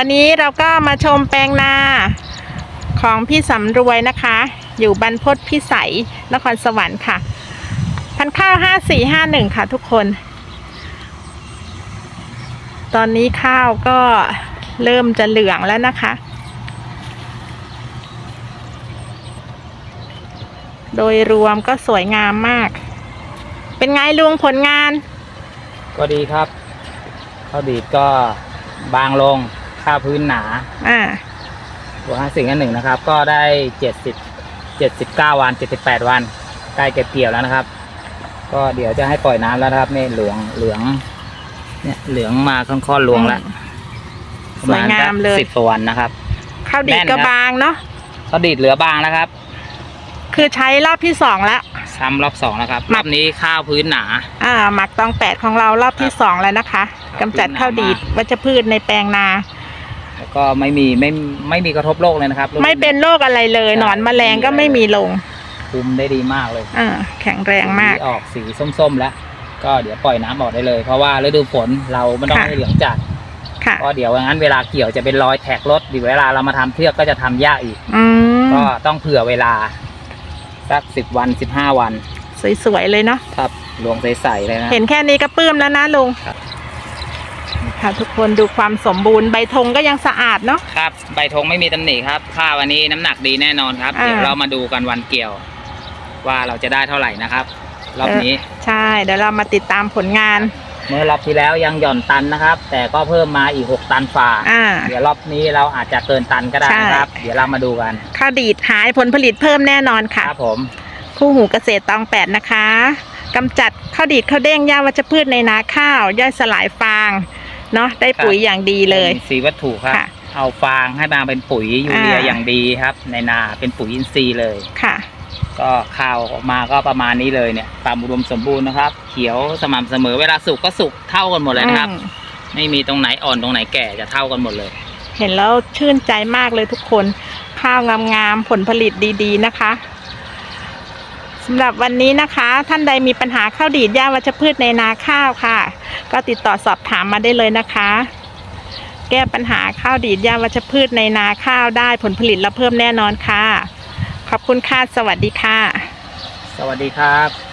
วันนี้เราก็มาชมแปลงนาของพี่สำรวยนะคะ อยู่บรรพตพิสัยนครสวรรค์ค่ะ พันข้าวห้าสี่ห้าหนึ่งค่ะทุกคน ตอนนี้ข้าวก็เริ่มจะเหลืองแล้วนะคะ โดยรวมก็สวยงามมาก เป็นไงลุงผลงาน ก็ดีครับข้าวดีดก็บางลงาพื้นหนาอ่าตัวห้าสิ่งอันหนึ่งนะครับ ก็ได้เจ็ดสิบเจ็ดสิบเก้าวันเจ็ดสิบแปดวันใกล้เก็บเกี่ยวแล้วนะครับ ก็เดี๋ยวจะให้ปล่อยน้ำแล้วนะครับนี่เหลืองเหลือง เนี่ยเหลืองมาค่อนๆลวงแล้วสวยงามเลยสิบกว่าวันนะครับข้าวดีดแน่นครัก็บบางเนาะข้าวดีดเหลือบางแล้วครับ คือใช้รอบที่สองแล้วซ้ำรอบสองนะครับหมัรกอบนี้ข้าวพื้นหนา อ่า หมักตองแปดของเรารอบที่ครับสองแล้วนะคะครับกำจัดพื้นหนาข้าวดีดมากวัชพืชในแปลงนา แล้วก็ไม่มีไม่ไม่มีกระทบโรคเลยนะครับไม่เป็นโรคอะไรเลยใช่หนอนแมลงก็ไม่มีลง คุมได้ดีมากเลยอ่าแข็งแรงมากสีออกสีส้มๆแล้ว ก็เดี๋ยวปล่อยน้ำออกได้เลย เพราะว่าฤดูฝนเราไม่ต้องค่ะให้เหลืองจัดค่ะเพราะเดี๋ยวงั้นเวลาเกี่ยวจะเป็นรอยแท็กรถเดียวเวลาเรามาทำเทือกก็จะทำยากอีกอืมก็ต้องเผื่อเวลาสักสิบวันสิบห้าวัน สวยๆเลยเนาะครับลวงใสๆเลยนะ เห็นแค่นี้ก็ปลื้มแล้วนะลุง ครับค่ะทุกคนดูความสมบูรณ์ใบธงก็ยังสะอาดเนาะ ครับ ใบธงไม่มีตำหนิครับข้าววันนี้น้ำหนักดีแน่นอนครับ อ่า เดี๋ยวเรามาดูกันวันเกี่ยว ว่าเราจะได้เท่าไหร่นะครับ รอบนี้ ใช่ เดี๋ยวเรามาติดตามผลงาน เมื่อรอบที่แล้วยังหย่อนตันนะครับ แต่ก็เพิ่มมาอีกหกตันฝ่า อ่า เดี๋ยวรอบนี้เราอาจจะเกินตันก็ได้นะครับ ใช่ เดี๋ยวเรามาดูกันข้าวดีดหายผลผลิตเพิ่มแน่นอนค่ะ ครับผม คู่หูเกษตรตองแปดนะคะกำจัดข้าวดีดข้าวเด้งหญ้าวัชพืชในนาข้าว ย่อยสลายฟาง เนาะได้ปุ๋ยอย่างดีเลยป็นสีวัตถุครับ ค่ะเอาฟางให้มาเป็นปุ๋ยยูเรียอ่า อย่างดีครับ ในนาเป็นปุ๋ยอินทรีย์เลย ค่ะ ก็ข้าวออกมาก็ประมาณนี้เลยเนี่ยตามอุดมสมบูรณ์นะครับ เขียวสม่ำเสมอเวลาสุกก็สุกเท่ากันหมดเลยนะครับ อืมไม่มีตรงไหนอ่อนตรงไหนแก่จะเท่ากันหมดเลย เห็นแล้วชื่นใจมากเลยทุกคน ข้าวงามๆผลผลิตดีๆนะคะ สำหรับวันนี้นะคะ ท่านใดมีปัญหาข้าวดีดหญ้าวัชพืชในนาข้าวค่ะ ก็ติดต่อสอบถามมาได้เลยนะคะ แก้ปัญหาข้าวดีดหญ้าวัชพืชในนาข้าวได้ผลผลิตและเพิ่มแน่นอนค่ะ ขอบคุณค่ะ สวัสดีค่ะ สวัสดีครับ